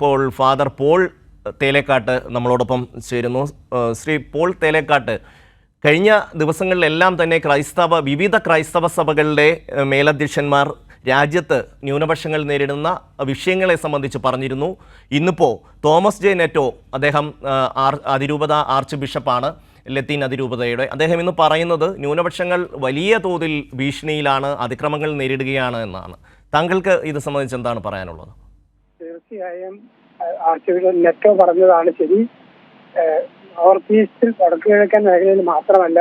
ഇപ്പോൾ father Paul Thelekkattu നമ്മളോടൊപ്പം ചേരുന്നു. ശ്രീ പോൾ തേലേക്കാട്ട് കഴിഞ്ഞ ദിവസങ്ങളിലെല്ലാം തന്നെ ക്രൈസ്തവ വിവിധ ക്രൈസ്തവ സഭകളുടെ മേലധ്യക്ഷന്മാർ രാജ്യത്ത് ന്യൂനപക്ഷങ്ങൾ നേരിടുന്ന വിഷയങ്ങളെ സംബന്ധിച്ച് പറഞ്ഞിരുന്നു. ഇന്നിപ്പോൾ തോമസ് ജെ നെറ്റോ അദ്ദേഹം അതിരൂപത ആർച്ച് ബിഷപ്പാണ് ലത്തീൻ അതിരൂപതയുടെ. അദ്ദേഹം ഇന്ന് പറയുന്നത് ന്യൂനപക്ഷങ്ങൾ വലിയ തോതിൽ ഭീഷണിയിലാണ് അതിക്രമങ്ങൾ നേരിടുകയാണ് എന്നാണ്. താങ്കൾക്ക് ഇത് സംബന്ധിച്ച് എന്താണ് പറയാനുള്ളത്? തീർച്ചയായും ആർച്ച് നെറ്റോ പറഞ്ഞതാണ് ശരി. നോർത്ത് ഈസ്റ്റിൽ വടക്ക് കിഴക്കൻ മേഖലയിൽ മാത്രമല്ല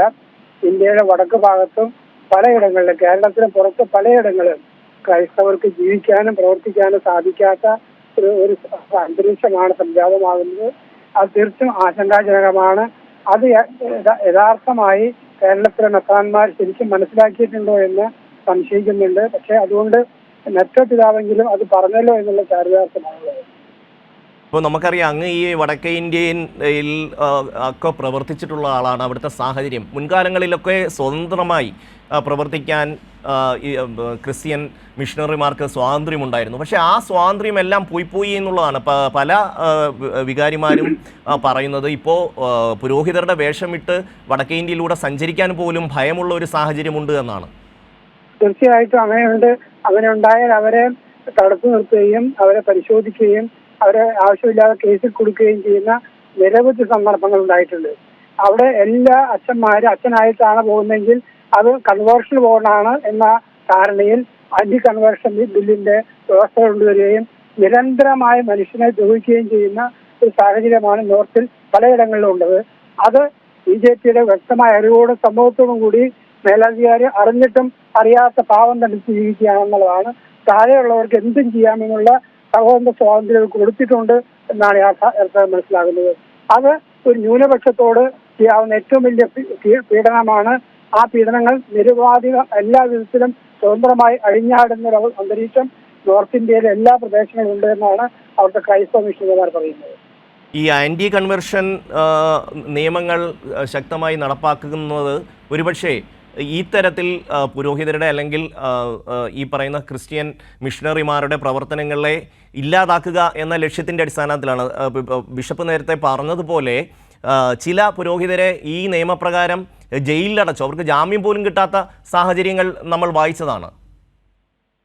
ഇന്ത്യയുടെ വടക്ക് ഭാഗത്തും പലയിടങ്ങളിലും കേരളത്തിന് പുറത്ത് പലയിടങ്ങളിലും ക്രൈസ്തവർക്ക് ജീവിക്കാനും പ്രവർത്തിക്കാനും സാധിക്കാത്ത ഒരു ഒരു അന്തരീക്ഷമാണ് സംജാതമാകുന്നത്. അത് തീർച്ചയായും ആശങ്കാജനകമാണ്. അത് യഥാർത്ഥമായി കേരളത്തിലെ മെത്രാന്മാർ ശരിക്കും മനസ്സിലാക്കിയിട്ടുണ്ടോ എന്ന് സംശയിക്കുന്നുണ്ട്. പക്ഷെ അതുകൊണ്ട് നെറ്റോ ഇതാണെങ്കിലും അത് പറഞ്ഞല്ലോ എന്നുള്ള ചാരിതാർത്ഥമാണുള്ളത് ഇപ്പോൾ നമുക്കറിയാം അങ്ങ് ഈ വടക്കേ ഇന്ത്യയിൽ ഒക്കെ പ്രവർത്തിച്ചിട്ടുള്ള ആളാണ് അവിടുത്തെ സാഹചര്യം. മുൻകാലങ്ങളിലൊക്കെ സ്വതന്ത്രമായി പ്രവർത്തിക്കാൻ ക്രിസ്ത്യൻ മിഷണറിമാർക്ക് സ്വാതന്ത്ര്യമുണ്ടായിരുന്നു. പക്ഷേ ആ സ്വാതന്ത്ര്യം എല്ലാം പോയി പോയി എന്നുള്ളതാണ്. പല വികാരിമാരും പറയുന്നത് ഇപ്പോൾ പുരോഹിതരുടെ വേഷമിട്ട് വടക്കേ ഇന്ത്യയിലൂടെ സഞ്ചരിക്കാൻ പോലും ഭയമുള്ള ഒരു സാഹചര്യമുണ്ട് എന്നാണ്. തീർച്ചയായിട്ടും അങ്ങനെയുണ്ട് അങ്ങനെ ഉണ്ടായാൽ അവരെ തടുത്തു നിർത്തുകയും അവരെ പരിശോധിക്കുകയും അവരെ ആവശ്യമില്ലാതെ കേസിൽ കൊടുക്കുകയും ചെയ്യുന്ന നിരവധി സന്ദർഭങ്ങൾ ഉണ്ടായിട്ടുണ്ട്. അവിടെ എല്ലാ അച്ഛന്മാരും അച്ഛനായിട്ടാണ് പോകുന്നതെങ്കിൽ അത് കൺവേർഷൻ ബോർഡാണ് എന്ന ധാരണയിൽ അന്റി കൺവേർഷൻ ബില്ലിന്റെ വ്യവസ്ഥ കൊണ്ടുവരികയും നിരന്തരമായി മനുഷ്യനെ ദ്രോഹിക്കുകയും ചെയ്യുന്ന ഒരു സാഹചര്യമാണ് നോർത്തിൽ പലയിടങ്ങളിലും ഉള്ളത്. അത് ബി ജെ പിയുടെ വ്യക്തമായ അറിവോടും സമൂഹത്തോടും കൂടി മേലധികാരി അറിഞ്ഞിട്ടും അറിയാത്ത പാവം തടിച്ച് ജീവിക്കുകയാണെന്നുള്ളതാണ് താഴെയുള്ളവർക്ക് എന്തും ചെയ്യാമെന്നുള്ള സഹോദര സ്വാതന്ത്ര്യം കൊടുത്തിട്ടുണ്ട് എന്നാണ് യാഥാർത്ഥ മനസ്സിലാകുന്നത്. അത് ഒരു ന്യൂനപക്ഷത്തോട് ചെയ്യാവുന്ന ഏറ്റവും വലിയ പീഡനമാണ്. ആ പീഡനങ്ങൾ നിരുപാധിക എല്ലാ വിധത്തിലും സ്വതന്ത്രമായി അഴിഞ്ഞാടുന്ന ഒരു അന്തരീക്ഷം നോർത്ത് ഇന്ത്യയിലെ എല്ലാ പ്രദേശങ്ങളിലും ഉണ്ട് എന്നാണ് അവിടുത്തെ ക്രൈസ്തവ മിഷനുകാർ പറയുന്നത്. ഈ ആന്റി കൺവെർഷൻ നിയമങ്ങൾ ശക്തമായി നടപ്പാക്കുന്നത് ഒരുപക്ഷേ ഈ തരത്തിൽ പുരോഹിതരുടെ അല്ലെങ്കിൽ ഈ പറയുന്ന ക്രിസ്ത്യൻ മിഷണറിമാരുടെ പ്രവർത്തനങ്ങളെ ഇല്ലാതാക്കുക എന്ന ലക്ഷ്യത്തിന്റെ അടിസ്ഥാനത്തിലാണ്. ബിഷപ്പ് നേരത്തെ പറഞ്ഞതുപോലെ ചില പുരോഹിതരെ ഈ നിയമപ്രകാരം ജയിലിലടച്ചു. അവർക്ക് ജാമ്യം പോലും കിട്ടാത്ത സാഹചര്യങ്ങൾ നമ്മൾ വായിച്ചതാണ്.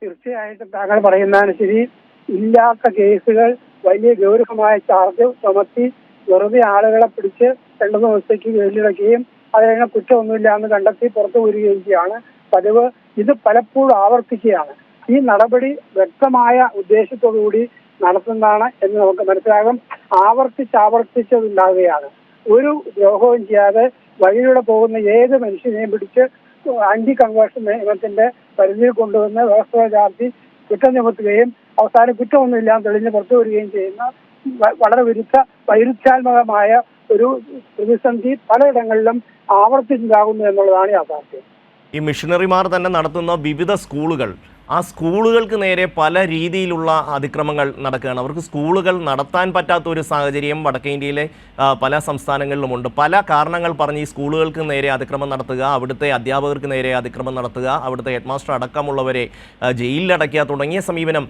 തീർച്ചയായിട്ടും താങ്കൾ പറയുന്നതനുസരി ഇല്ലാത്ത കേസുകൾ വലിയ ഗൗരവമായ ചാർജ് ചുമത്തി വെറുതെ ആളുകളെ പിടിച്ച് രണ്ടു ദിവസത്തേക്ക് ജയിലിലടക്കുകയും അത് കഴിഞ്ഞ കുറ്റമൊന്നുമില്ല എന്ന് കണ്ടെത്തി പുറത്തു വരികയാണ് പതിവ് ഇത് പലപ്പോഴും ആവർത്തിക്കുകയാണ്. ഈ നടപടി വ്യക്തമായ ഉദ്ദേശത്തോടുകൂടി നടത്തുന്നതാണ് എന്ന് നമുക്ക് മനസ്സിലാകും. ആവർത്തിച്ച് ആവർത്തിച്ചതുണ്ടാവുകയാണ് ഒരു ദ്രോഹവും ചെയ്യാതെ വഴിയിലൂടെ പോകുന്ന ഏത് മനുഷ്യനെയും പിടിച്ച് ആന്റി കൺവേർഷൻ നിയമത്തിന്റെ പരിധിയിൽ കൊണ്ടുവന്ന് വ്യവസ്ഥ ചാർത്തി കുറ്റം ചുമത്തുകയും അവസാനം കുറ്റമൊന്നുമില്ലാന്ന് തെളിഞ്ഞ് പുറത്തു വരികയും ചെയ്യുന്ന വളരെ വിരുദ്ധ വൈരുദ്ധ്യാത്മകമായ ഒരു പ്രതിസന്ധി പലയിടങ്ങളിലും ആവർത്തിച്ചുണ്ടാകുന്നു എന്നുള്ളതാണ് യാഥാർത്ഥ്യം. ഈ മിഷണറിമാർ തന്നെ നടത്തുന്ന വിവിധ സ്കൂളുകൾ. ആ സ്കൂളുകൾക്ക് നേരെ പല രീതിയിലുള്ള അതിക്രമങ്ങൾ നടക്കുകയാണ്. അവർക്ക് സ്കൂളുകൾ നടത്താൻ പറ്റാത്ത ഒരു സാഹചര്യം വടക്കേ ഇന്ത്യയിലെ പല സംസ്ഥാനങ്ങളിലുമുണ്ട്. പല കാരണങ്ങൾ പറഞ്ഞ് ഈ സ്കൂളുകൾക്ക് നേരെ അതിക്രമം നടത്തുക അവിടുത്തെ അധ്യാപകർക്ക് നേരെ അതിക്രമം നടത്തുക അവിടുത്തെ ഹെഡ്മാസ്റ്റർ അടക്കമുള്ളവരെ ജയിലിലടക്കുക തുടങ്ങിയ സമീപനം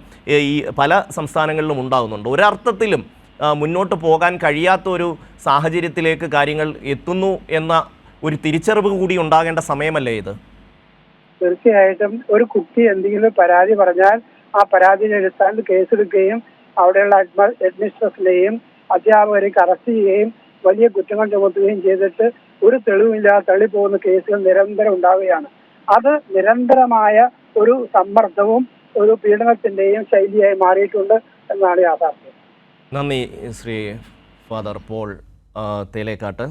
ഈ പല സംസ്ഥാനങ്ങളിലും ഉണ്ടാകുന്നുണ്ട്. ഒരർത്ഥത്തിലും മുന്നോട്ട് പോകാൻ കഴിയാത്ത ഒരു സാഹചര്യത്തിലേക്ക് കാര്യങ്ങൾ എത്തുന്നു എന്ന ഒരു തിരിച്ചറിവ് കൂടി ഉണ്ടാകേണ്ട സമയമല്ലേ ഇത്? തീർച്ചയായിട്ടും ഒരു കുട്ടി എന്തെങ്കിലും പരാതി പറഞ്ഞാൽ ആ പരാതിയുടെ അടിസ്ഥാനത്തിൽ കേസെടുക്കുകയും അവിടെയുള്ള അഡ്മിനിസ്ട്രേഷനെയും അധ്യാപകരെയൊക്കെ അറസ്റ്റ് ചെയ്യുകയും വലിയ കുറ്റങ്ങൾ ചുമത്തുകയും ചെയ്തിട്ട് ഒരു തെളിവില്ലാതെ തള്ളി പോകുന്ന കേസുകൾ നിരന്തരം ഉണ്ടാവുകയാണ്. അത് നിരന്തരമായ ഒരു സമ്മർദ്ദവും ഒരു പീഡനത്തിന്റെയും ശൈലിയായി മാറിയിട്ടുണ്ട് എന്നാണ് യാഥാർത്ഥ്യം. നന്ദി ശ്രീ ഫാദർ പോൾ തേലേക്കാട്ട്.